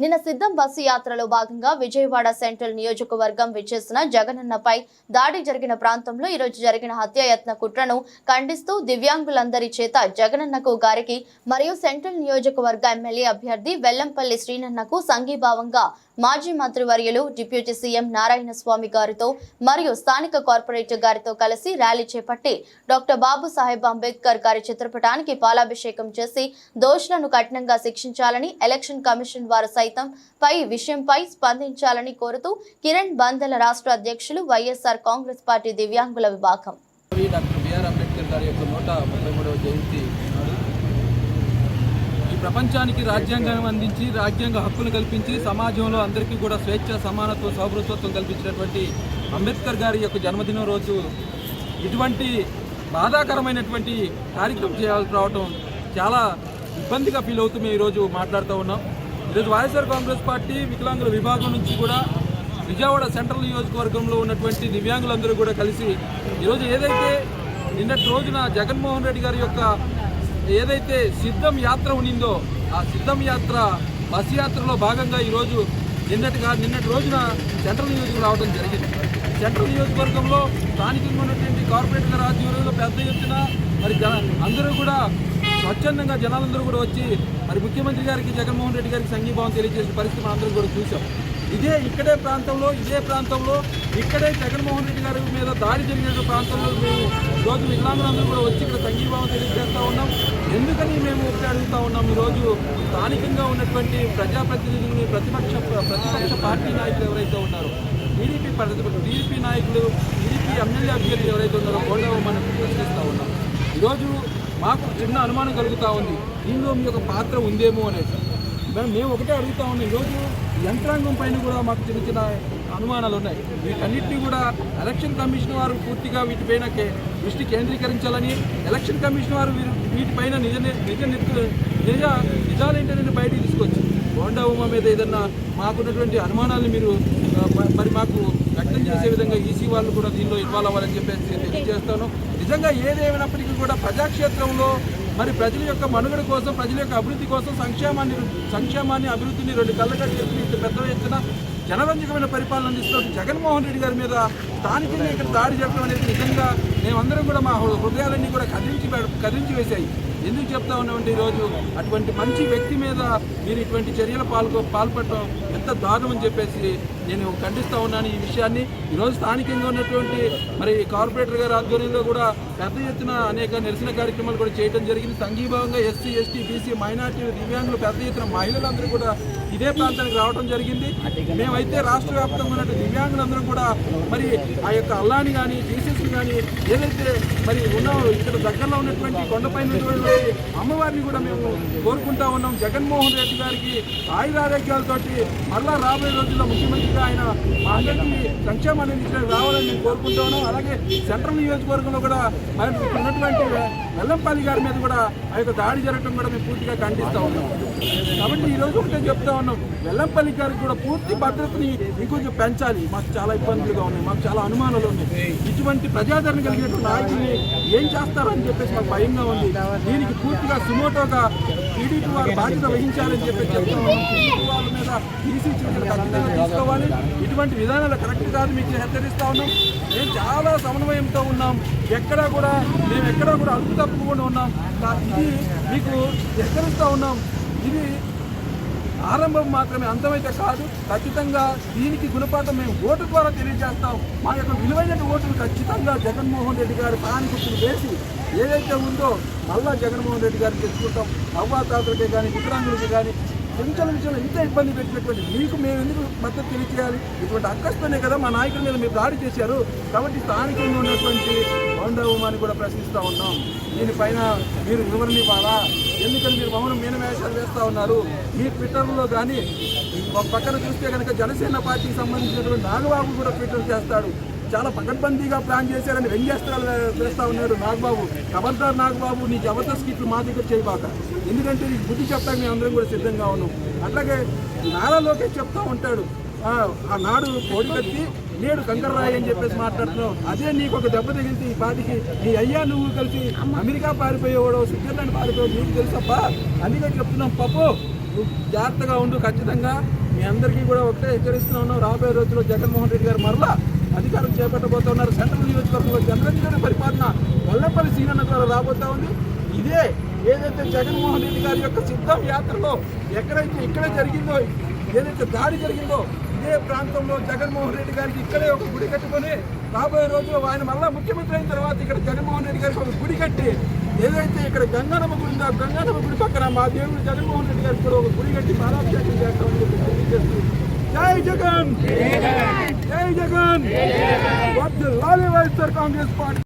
నిన్న సిద్ధం బస్సు యాత్రలో భాగంగా విజయవాడ సెంట్రల్ నియోజకవర్గం విచ్చేసిన జగనన్నపై దాడి జరిగిన ప్రాంతంలో ఈరోజు జరిగిన హత్యాయత్న కుట్రను ఖండిస్తూ దివ్యాంగులందరి చేత జగనన్నకు గారికి మరియు సెంట్రల్ నియోజకవర్గ ఎమ్మెల్యే అభ్యర్థి వెల్లంపల్లి శ్రీనన్నకు సంఘీభావంగా మాజీ మంత్రివర్యులు డిప్యూటీ సీఎం నారాయణ స్వామి గారితో మరియు స్థానిక కార్పొరేటర్ గారితో కలిసి ర్యాలీ చేపట్టి డాక్టర్ బాబు సాహెబ్ అంబేద్కర్ గారి చిత్రపటానికి పాలాభిషేకం చేసి దోషులను కఠినంగా శిక్షించాలని ఎలక్షన్ కమిషన్ వారు సైతం పై విషయంపై స్పందించాలని కోరుతూ కిరణ్ బందల రాష్ట్ర అధ్యక్షులు వైఎస్ఆర్ కాంగ్రెస్ పార్టీ దివ్యాంగుల విభాగం. ఈ డాక్టర్ బిఆర్ అంబేద్కర్ గారి యొక్క నూట ముప్పై మూడవ జయంతి ఈ ప్రపంచానికి రాజ్యాంగం అందించి రాజ్యాంగ హక్కులు కల్పించి సమాజంలో అందరికీ కూడా స్వేచ్ఛ సమానత్వం సౌభృత్వం కల్పించినటువంటి అంబేద్కర్ గారి యొక్క జన్మదినం రోజు ఇటువంటి బాధాకరమైనటువంటి కార్యక్రమం చేయాల్సి రావటం చాలా ఇబ్బందిగా ఫీల్ అవుతూ మేము ఈరోజు మాట్లాడుతూ ఉన్నాం. ఈరోజు వైఎస్ఆర్ కాంగ్రెస్ పార్టీ వికలాంగుల విభాగం నుంచి కూడా విజయవాడ సెంట్రల్ నియోజకవర్గంలో ఉన్నటువంటి దివ్యాంగులందరూ కూడా కలిసి ఈరోజు ఏదైతే నిన్నటి రోజున జగన్మోహన్ రెడ్డి గారి యొక్క ఏదైతే సిద్ధం యాత్ర ఉన్నిందో ఆ సిద్ధం యాత్ర బస్ యాత్రలో భాగంగా ఈరోజు నిన్నటిగా నిన్నటి రోజున సెంట్రల్ నియోజకవర్గం రావడం జరిగింది. సెంట్రల్ నియోజకవర్గంలో స్థానికంగా ఉన్నటువంటి కార్పొరేట్ ఆధ్వర్యంలో పెద్ద ఎత్తున మరి అందరూ కూడా స్వచ్ఛందంగా జనాలందరూ కూడా వచ్చి మరి ముఖ్యమంత్రి గారికి జగన్మోహన్ రెడ్డి గారికి సంఘీభావం తెలియజేసిన పరిస్థితి మనందరం కూడా చూసాం ఇదే ఇక్కడే ప్రాంతంలో ఇదే ప్రాంతంలో ఇక్కడే జగన్మోహన్ రెడ్డి గారి మీద దాడి జరిగిన ప్రాంతంలో మేము ఈరోజు వికలాంగులందరూ కూడా వచ్చి ఇక్కడ సంఘీభావం తెలియజేస్తూ ఉన్నాం. ఎందుకని మేము ఒకటి అడుగుతూ ఉన్నాం? ఈరోజు స్థానికంగా ఉన్నటువంటి ప్రజాప్రతినిధులు ప్రతిపక్ష ప్రతిపక్ష పార్టీ నాయకులు ఎవరైతే ఉన్నారో టీడీపీ టీడీపీ నాయకులు టీడీపీ ఎమ్మెల్యే అభ్యర్థులు ఎవరైతే ఉన్నారో గోండవ మనం ప్రశ్నిస్తూ ఉన్నాం. ఈరోజు మాకు చిన్న అనుమానం కలుగుతూ ఉంది. దీనిలో మీ యొక్క పాత్ర ఉందేమో అనేది. మేము మేము ఒకటే అడుగుతా ఉన్నాం. ఈరోజు యంత్రాంగం పైన కూడా మాకు చిన్న చిన్న అనుమానాలు ఉన్నాయి. వీటన్నిటిని కూడా ఎలక్షన్ కమిషన్ వారు పూర్తిగా వీటిపైన దృష్టి కేంద్రీకరించాలని ఎలక్షన్ కమిషన్ వారు వీటిపైన నిజ నిజ నిజ నిజ నిజాలేంటనేది బయటికి తీసుకొచ్చి బోండా ఉమా మీద ఏదన్నా మాకున్నటువంటి అనుమానాలను మీరు మరి మాకు చేసే విధంగా ఈసీ వాళ్ళు కూడా దీనిలో ఇన్వాల్వ్ అవ్వాలని చెప్పేసి తెలియజేస్తాను. నిజంగా ఏదేమైనప్పటికీ కూడా ప్రజాక్షేత్రంలో మరి ప్రజల యొక్క మనుగడ కోసం ప్రజల యొక్క అభివృద్ధి కోసం సంక్షేమాన్ని సంక్షేమాన్ని అభివృద్ధిని రెండు కళ్ళగా చేసి ఇంత పెద్ద ఎత్తున జనరంజకమైన పరిపాలన అందిస్తున్న జగన్మోహన్ రెడ్డి గారి మీద స్థానికంగా ఇక్కడ దాడి చేయడం అనేది నిజంగా మేమందరం కూడా మా హృదయాలన్నీ కూడా కదిలించి కదిలించి వేశాయి. ఎందుకు చెప్తా ఉన్నామంటే ఈరోజు అటువంటి మంచి వ్యక్తి మీద మీరు ఇటువంటి చర్యలు పాల్గొ పాల్పడటం ఎంత దారుణం అని చెప్పేసి నేను ఖండిస్తూ ఉన్నాను ఈ విషయాన్ని. ఈరోజు స్థానికంగా ఉన్నటువంటి మరి కార్పొరేటర్ గారి ఆధ్వర్యంలో కూడా పెద్ద ఎత్తున అనేక నిరసన కార్యక్రమాలు కూడా చేయడం జరిగింది. సంఘీభావంగా ఎస్సీ ఎస్టీ బీసీ మైనార్టీలు దివ్యాంగులు పెద్ద ఎత్తున మహిళలందరూ కూడా ఇదే ప్రాంతానికి రావడం జరిగింది. మేమైతే రాష్ట్ర వ్యాప్తంగా ఉన్నటువంటి దివ్యాంగులందరం కూడా మరి ఆ యొక్క అల్లాని కానీ జీసీసీ కానీ ఏదైతే మరి ఉన్న ఇక్కడ దగ్గరలో ఉన్నటువంటి కొండపైన ఉన్నటువంటి అమ్మవారిని కూడా మేము కోరుకుంటా ఉన్నాం. జగన్మోహన్ రెడ్డి గారికి ఆయురారోగ్యాలతోటి మళ్ళా రాబోయే రోజుల్లో ముఖ్యమంత్రిగా ఆయన మా అందరికీ సంక్షేమాన్ని అందించడానికి రావాలని మేము కోరుకుంటా ఉన్నాం. అలాగే సెంట్రల్ నియోజకవర్గంలో కూడా మరి ఉన్నటువంటి వెల్లంపల్లి గారి మీద కూడా ఆ యొక్క దాడి జరగడం కూడా మేము పూర్తిగా ఖండిస్తూ ఉన్నాం. కాబట్టి ఈ రోజు ఒకటే చెప్తా ఉన్నాం. వెల్లంపల్లి గారికి కూడా పూర్తి భద్రతని ఇంకొంచెం పెంచాలి. మాకు చాలా ఇబ్బందులుగా ఉన్నాయి. మాకు చాలా అనుమానాలు ఉన్నాయి. ఇటువంటి ప్రజాదరణ కలిగినటువంటి నాయకుల్ని ఏం చేస్తారని చెప్పేసి మాకు భయంగా ఉంది. దీనికి పూర్తిగా సుమోటోగా టీడీపీ వారు బాధ్యత వహించాలని చెప్పేసి చెప్తున్నాం. వాళ్ళ మీద ఈసీ చర్యలు ఖచ్చితంగా తీసుకోవాలి. ఇటువంటి విధానాలు కరెక్ట్ కాదు మీకు హెచ్చరిస్తా ఉన్నాం. మేము చాలా సమన్వయంతో ఉన్నాం. ఎక్కడా కూడా మేము ఎక్కడా కూడా అదుపు తప్పకుండా ఉన్నాం. ఇది మీకు హెచ్చరిస్తూ ఉన్నాం. ఇది ఆరంభం మాత్రమే అంతమైతే కాదు. ఖచ్చితంగా దీనికి గుణపాఠం మేము ఓటు ద్వారా తెలియజేస్తాం. మా యొక్క విలువైన ఓటును ఖచ్చితంగా జగన్మోహన్ రెడ్డి గారు ప్రాణి గుర్తులు వేసి ఏదైతే ఉందో మళ్ళా జగన్మోహన్ రెడ్డి గారిని తెచ్చుకుంటాం. అవ్వాతాతలకే కానీ వికలాంగులకి కానీ కొంచెం విషయంలో ఇంత ఇబ్బంది పెట్టినటువంటి మీకు మేము ఎందుకు మద్దతు తెలియజేయాలి ఇటువంటి అక్కస్తోనే కదా మా నాయకుల మీద మీరు దాడి చేశారు. కాబట్టి స్థానికంగా ఉన్నటువంటి బౌండవమాన్ని కూడా ప్రశ్నిస్తూ ఉన్నాం. దీనిపైన మీరు వివరణ ఇవ్వాలా? ఎందుకని మీరు మౌనం మీనవేషాలు వేస్తూ ఉన్నారు? మీ ట్విట్టర్లో కానీ ఒక పక్కన చూస్తే కనుక జనసేన పార్టీకి సంబంధించినటువంటి నాగబాబు కూడా ట్విట్టర్ చేస్తాడు. చాలా పకడ్బందీగా ప్లాన్ చేశారని వ్యంగ్యాస్త్రాలు వే- వేస్తా ఉన్నారు నాగబాబు. ఖబర్దార్ నాగబాబు నీ జబర్దస్త్ గిట్లు మా దగ్గర చేయబాక. ఎందుకంటే నీకు బుద్ధి చెప్తాక మేము అందరం కూడా సిద్ధంగా ఉన్నాం. అట్లాగే నారా లోకేష్ చెప్తా ఉంటాడు. ఆ, నాడు కోడి కత్తి నేడు కంకర్రాయి అని చెప్పేసి మాట్లాడుతున్నావు. అదే నీకు ఒక దెబ్బ తగిలితే ఈ పాటికి నీ అయ్యా నువ్వు కలిసి అమెరికా పారిపోయేవాడు స్విట్జర్లాండ్ పారిపోయావు నీకు తెలుసప్పా అందుకే చెప్తున్నాం పప్పు నువ్వు జాగ్రత్తగా ఉండు ఖచ్చితంగా. మీ అందరికీ కూడా ఒకటే హెచ్చరిస్తూ ఉన్నాం రాబోయే రోజుల్లో జగన్మోహన్ రెడ్డి గారు మరలా అధికారం చేపట్టబోతున్నారు. సెంట్రల్ నియోజకవర్గంలో జనరంజన పరిపాలన వల్లపల్లి సీనన్న ద్వారా రాబోతా ఉంది. ఇదే ఏదైతే జగన్మోహన్ రెడ్డి గారి యొక్క సిద్ధం యాత్రలో ఎక్కడైతే ఇక్కడ జరిగిందో ఏదైతే దాడి జరిగిందో ఇదే ప్రాంతంలో జగన్మోహన్ రెడ్డి గారికి ఇక్కడే ఒక గుడి కట్టుకొని రాబోయే రోజుల్లో ఆయన మళ్ళా ముఖ్యమంత్రి అయిన తర్వాత ఇక్కడ జగన్మోహన్ రెడ్డి గారికి ఒక గుడి కట్టి ఏదైతే ఇక్కడ గంగానమ్మ గుడి ఉందో గంగానమ్మ గుడి పక్కన మా దేవుడు జగన్మోహన్ రెడ్డి గారికి కూడా ఒక గుడి కట్టి పాలాభిషేకం చేస్తామని చెప్పి తెలియజేస్తూ జై జగన్ జై జగన్ లాలి వైఎస్ఆర్ కాంగ్రెస్ పార్టీ